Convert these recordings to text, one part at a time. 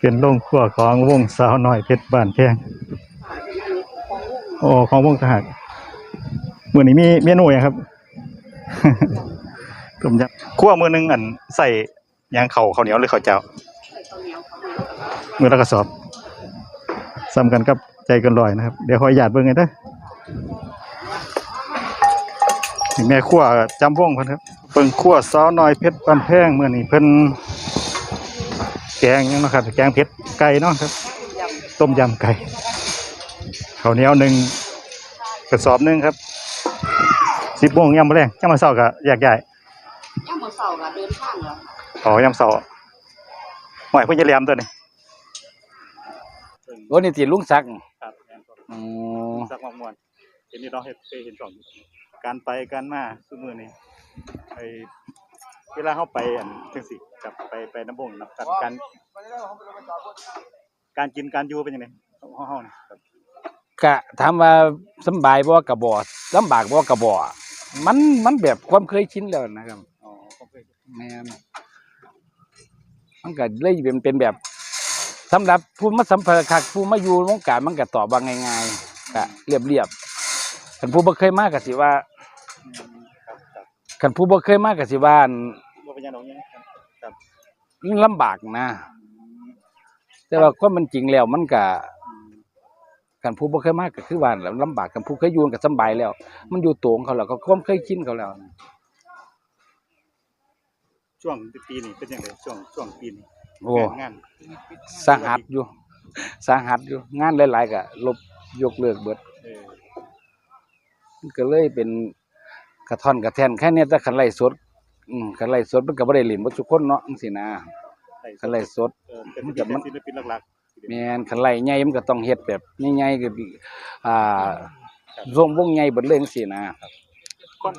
เป็นโรงครัวของวงสาวน้อยเพชรบ้านแพงโอ้ของวงทหารมือนี้มีเมนูหยังครับต้มยำครัวมือหนึงอันใส่ยังเข้าข้าวเหนียวหรือข้าวเจ้า มื้อละกระสอบซ้ำกันกับใจกันลอยนะครับ เดี๋ยวขออนุญาตเบิ่งให้เด้อแม่ครัวจำวงเพิ่นครับเบิ่งครัวสาวน้อยเพชรบ้านแพงเมื้อนี้เพิ่น แกงยังเนาะครับแกงเผ็ดไก่เนาะครับ ต้มยำไก่ข้าวเหนียวหนึ่งกระสอบหนึ่งครับสิบโมงยำมะแรงยำมาเสาร์ก็แยกย้ายยังบ่เศร้าก็เดินทางแล้วอ๋อยำเสาร์หอยเพิ่นจะเลียมตัวนี้โอ้นี่ติลุงศักดิ์ครับอ๋อสักมามวนเห็นนี่น้องเฮ็ดเคยเห็นสองการไปการมาซุมื้อนี้ไอ เวลาเฮาไปอันจังซี่กับไปไปน้ำบงเนาะการการการกินการอยู่เป็นยังไงเฮาเฮานี่ครับกะถามว่าสำบายบ่กะบ่ลำบากบ่กะบ่มันมันแบบความเคยชินแล้วนะครับอ๋อผมเคยแม่นมันก็เลยเป็นเป็นแบบสำหรับผู้มาสัมผัสคักผู้มาอยู่วงการมันก็ตอบว่าง่ายๆก็เรียบๆคันผู้บ่เคยมาก็สิว่าอืมครับ ครับคันผู้บ่เคยมาก็สิว่าอั่นบ่เป็นหยังดอกยังครับลำบากนะ แต่ว่าความมันจริงแล้วมันก็กันผู้บ่เคยมาก็คือว่าแหละลำบากกันผู้เคยอยู่ก็สำบายแล้ว มันอยู่ตัวของเขาแล้วก็ความเคยชินเขาแล้วช่วงปีนี้เป็นยังไงช่วงช่วงปีนี้โอ้งานสาหัสอยู่ สาหัสอยู่ งานหลายๆก็ลบยกเลิกเบิดเออมันก็เลยเป็น กระท่อนกระแทนแค่เนี้ยแต่คันไล่สดอืมคันไล่สดมันก็บ่ได้เล่นบ่ทุกคนเนาะจังซี่นะไล่คันไล่สด เออเป็นมันก็มันศิลปินหลักแม่นคันไล่ใหญ่มันก็ต้องเฮ็ดแบบใหญ่ๆก็อ่าร่วมวงใหญ่เบิดเลยจังซี่นะ ๆค่อน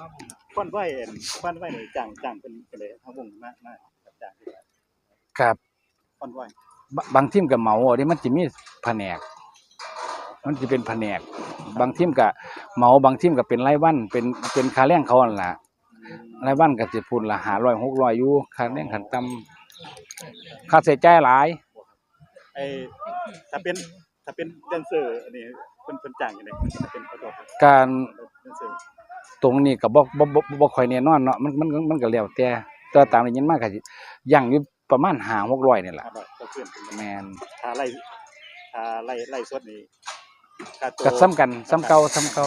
ค่อนไหวเอ็นค่อนไหวนี่จ้างจ้างเป็นเป็นเลยทั้งวงมามาจ้างครับค่อนไหวบะบางทีมกับเหมาอันนี้มันจะมีแผนก มันจะเป็นแผนก บางทีมกับเหมาบางทีมกับเป็นรายวันเป็นเป็นค่าแรงเขาอั่นล่ะรายวันก็จะพูนละหาร้อยหกร้อยอยู่ค่าแรงขันต่ำค่าใช้จ่ายหลาย ไอ้ถ้าเป็นถ้าเป็นแดนเซอร์อันนี้เพิ่นเพิ่นจ้างยังไงถ้าเป็นขอโทษครับการแดนเซอร์ตรงนี้ก็บ่บ่บ่บ่ค่อยแน่นอนเนาะมันมันมันก็แล้วแต่แต่ตามได้ยินมาก็สิย่างอยู่ประมาณ5 600นี่ล่ะห้าร้อยต่อเพื่อนเป็นแม่นถ้าไล่ถ้าไล่ไล่สดนี่ ค่าตัวก็ซ้ำกันซ้ำเก่าซ้ำเก่า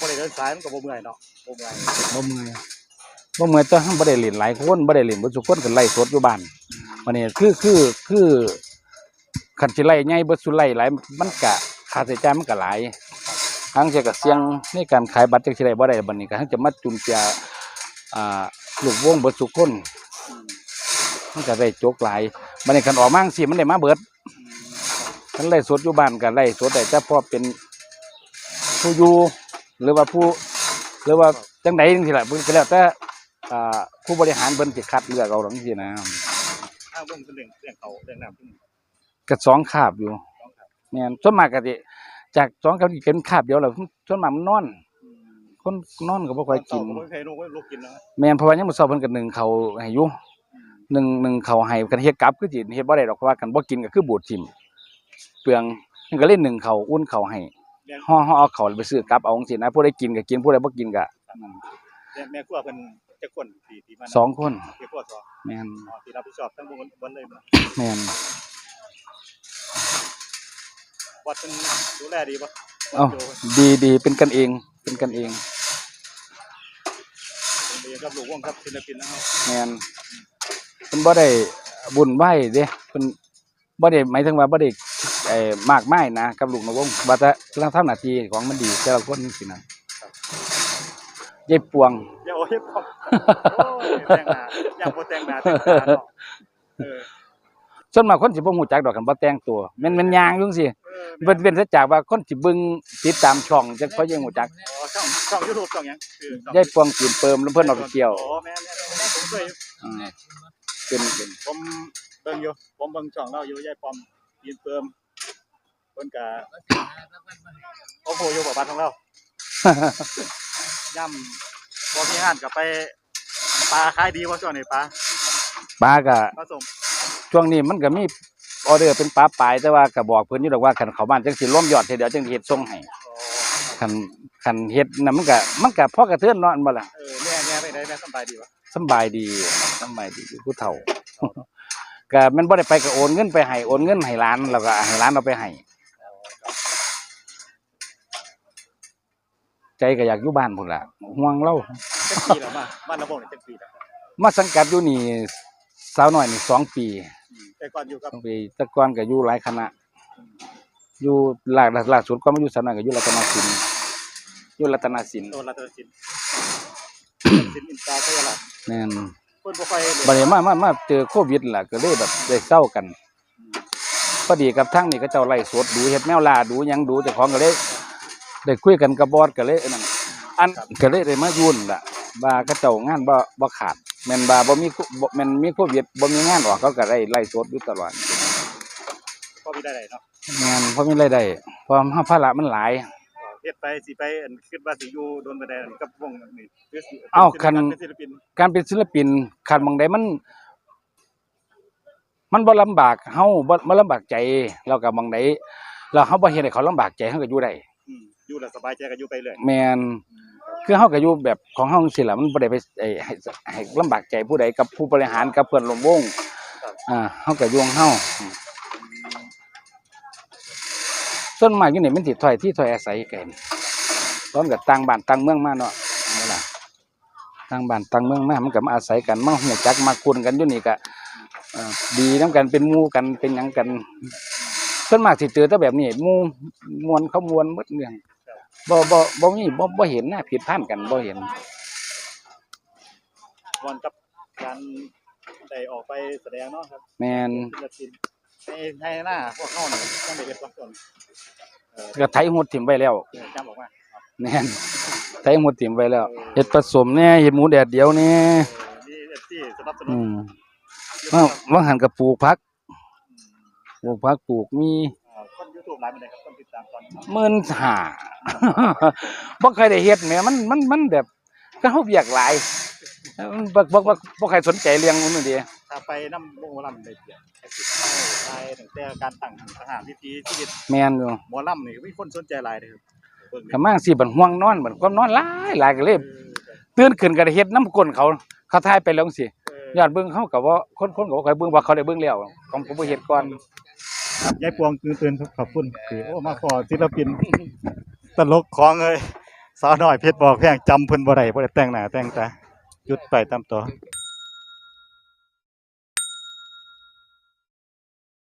บ่ได้เดินสายมันก็บ่เมื่อยเนาะบ่เมื่อยบ่เมื่อยบ่เมื่อยแต่บ่ได้เล่นหลายคนบ่ได้เล่นเบ่ทุกคนก็ไล่สดอยู่บ้านวันนี้คือคือคือคันสิไล่ใหญ่เบิดสุไล่หลายมันก็ค่าใช้จ่ายมันก็หลายทางเสียก็เสี่ยงในการขายบัตรจักสิได้บ่ได้บัดนี้ก็ทั้งจะมาจุนเจืออ่าลูกวงเบิดทุกคนอืมมันก็ได้จกหลายบัดนี้คันออกมาจั่งซี้มันได้มาเบิด คันไล่สดอยู่บ้านก็ไล่สดได้แต่พอเป็นผู้อยู่หรือว่าผู้หรือว่าจังใดจังซี่ล่ะเพิ่นก็แล้วแต่อ่าผู้บริหารเพิ่นสิคัดเลือกเอาจังซี่นะถ้าวงเป็นเรื่องเรื่องเขาเรื่องน้ำเพิ่นก็สองคาบอยู่สองครับแม่นส่วนมากก็สิจากสองคาบนี่เป็นคาบเดียวแหล้วส่วนมากมันนอนอืมคนนอนก็บ่ค่อยกินเต่าบ่เคยรู้ว่าลูกกินเนาะแม่นเพราะว่ายังมื้อเช้าเพิ่นก็นึ่งข้าวให้อยู่อืมนึ่งนึ่งข้าวให้กันเฮ็ดกลับคือสิเฮ็ดบ่ได้ดอกเพราะว่ากันบ่กินก็คือบูดทิ่ม เปลืองมันก็เล่นนึ่งข้าวอุ่นข้าวให้แม่ห่อห่อเอาข้าวไปซื้อกลับเอาจังซี่นะผู้ใดกินก็กินผู้ใดบ่กินก็นั่นแม่แม่ครัวเพิ่นจะคนที่ที่มันสองคนแม่ครัวสองแม่นอ๋อที่รับผิดชอบทั้งวงบนเลยเนาะแม่นวัดเพิ่นดูแลดีบ่วัดเอ้าโยดีดีเป็นกันเองเป็นกันเองเป็นดีกับลูกวงครับศิลปินนะครับแม่นเพิ่นบ่ได้บุญไหวเด้เพิ่นบ่ได้หมายถึงว่าบ่ได้ เอ่อมากมายนะกับลูกนวงว่าแต่เราทำหน้าที่ของมันดีแต่ละคนสินะยายปวง อย่าโอ้ยพ่อโอ้ยแต่งหน้าอย่าบ่แต่งหน้าแต่งตาเนาะเออส่วนมากคนสิบ่ฮู้จักดอกกันบ่แต่งตัวแม่นแม่นย่างอยู่จังซี่เออเพิ่นเป็นซะจากว่าคนสิเบิ่งติดตามช่องจักเขายังฮู้จักอ๋อช่องช่อง YouTube ช่องหยังคือช่องยายปวงกินเปิมแล้วเพิ่นเอาไปเที่ยวอ๋อแม่นๆๆผมเคยอืมเป็นเป็นผมเบิ่งอยู่ผมเบิ่งช่องเราอยู่ยายปอมยินเติมเพิ่นก็โอ้โหอยู่บ่บ้านของเราย่ำบ่มีอาหารก็ไปปลาขายดีบ่ช่วงนี้ปลาปลาก็ปลาส้มช่วงนี้มันก็มีออเดอร์เป็นป้าปลายแต่ว่าก็บอกเพิ่นอยู่ดอกว่าคันเขาบ้านจังสิล้มยอดทีเดียวจังสิเฮ็ดส่งให้คันคันเฮ็ดน่ะมันก็มันก็พอกระเทือนเนาะอันบ่ล่ะเออแม่แม่ไปได้แม่สบายดีวะสำบายดีสำบายดีอยู่ผู้เฒ่าก็มันบ่ได้ไปก็โอนเงินไปให้โอนเงินให้ร้านแล้วก็ให้ร้านเอาไปให้ ใจก็อยากอยู่บ้านพุ่นล่ะห่วงเราจักปีแล้วมาบ้านระบบนี่จักปีแล้วมาสังกัดอยู่นี่สาวน้อยนี่สองปีอืมแต่ก่อนอยู่กับสองปีแต่ก่อนก็อยู่หลายคณะ อยู่หลักหลักสุดก็มาอยู่สาวน้อยก็อยู่รัตนศิลป์อยู่รัตนศิลป์โดนรัตนสินสินอินตาก็ยังล่ะแม่นเพิ่นบ่ค่อยบัดนี้มามามาเจอโควิดล่ะก็เลยแบบได้เศร้ากันพอดีกับทั้งนี่ก็เจ้าไล่สดดูเฮ็ดแมวล่าดูหยังดูเจ้าของก็เลย ได้คุยกันกับบอสก็เลยอันนั้นอันก็เลยได้มายุ่นล่ะว่าเขาเจ้างานบ่บ่ขาดแม่นว่าบ่มีโคบ่แม่นมีโควิดบ่มีงานออกเขาก็ได้ไล่สดอยู่ตลอดพอมีได้เนาะแม่นเพราะมีรายได้เพราะเฮาภาระมันหลายเฮ็ดไปสิไปอันคิดว่าสิอยู่โดนไปได้อันกับวงนี่คือสิเอ้าคันเป็นศิลปินการเป็นศิลปินคันบางใดมัน มันบ่ลำบากเฮาบ่บ่ลำบากใจแล้วก็บางใดแล้วเฮาบ่เฮ็ดให้เขาลำบากใจเฮาก็อยู่ได้ อืมอยู่แล้วสบายใจก็อยู่ไปเรื่อยแม่นคือเฮาก็อยู่แบบของเฮาจังซี่ล่ะมันบ่ได้ไปไอ้ให้ให้ลำบากใจผู้ใดกับผู้บริหารกับเพื่อนร่วมวงอ่าเฮาก็อยู่ของเฮาอืมส่วนมากอยู่นี่มันสิถอยที่ถอยอาศัยกันตอนก็ต่างบ้านต่างเมืองมาเนาะนั่นล่ะต่างบ้านต่างเมืองมามันก็มาอาศัยกันมาฮู้จักมาคุ้นกันอยู่นี่ก็เอ่อดีนํกันเป็นหมู่กันเป็นหยังกันส่วนมากสิเจอแต่แบบนี้หมู่มวนเขามวนหมดเรื่อง บ่บ่บ่มีบ่บ่เห็นนะผิดพลาดกันบ่เห็นวันกับการได้ออกไปแสดงเนาะครับแม่นศิลปินในในหน้าพวกเฮานี่ต้องได้เฮ็ดก่อนก่อนเออก็ไถหุดถิ่มไว้แล้วเออจำบอกว่าแม่นไถหุดถิ่มไว้แล้วเฮ็ดผสมแหน่เฮ็ดหมูแดดเดียวแหน่เออมี FC สนับสนุอืนมว่าว่าหันก็ปลูกผักปลูกผักปลูกมี อ่าคน YouTube หลายปานใดครับคนติดตามตอนหมื่นห้าบ่เคยได้เฮ็ดแหมมันมันมันแบบก็เฮาเวียกหลายมันบ่บ่บ่บ่ใครสนใจเรื่องมันนี่ถ้าไปนำวงหมอลำได้เปรียบไอ้สิไปตั้งแต่การตั้งทหารวิธีชีวิตแม่นอยู่หมอลำนี่มีคนสนใจหลายเด้อครับเบิ่งก็มาสิบัดห่วงนอนบัดความนอนหลายหลายก็เลยเออตื่นขึ้นก็ได้เฮ็ดน้ำก้นเขาเขาทายไปแล้วจังซี่ เออ ยอดเบิ่งเขาก็บ่คนคนก็บ่ค่อยเบิ่งว่าเขาได้เบิ่งแล้วของผมบ่เฮ็ดก่อนครับ ยายปวงตื่นตื่นขอบคุณคือโอ้มาขอศิลปิน ตลกของเลยสาวน้อยเพชรบอกแพงจำเพิ่นบ่ได้บ่ได้แต่งหน้าแต่งตาหยุดไปตามตัว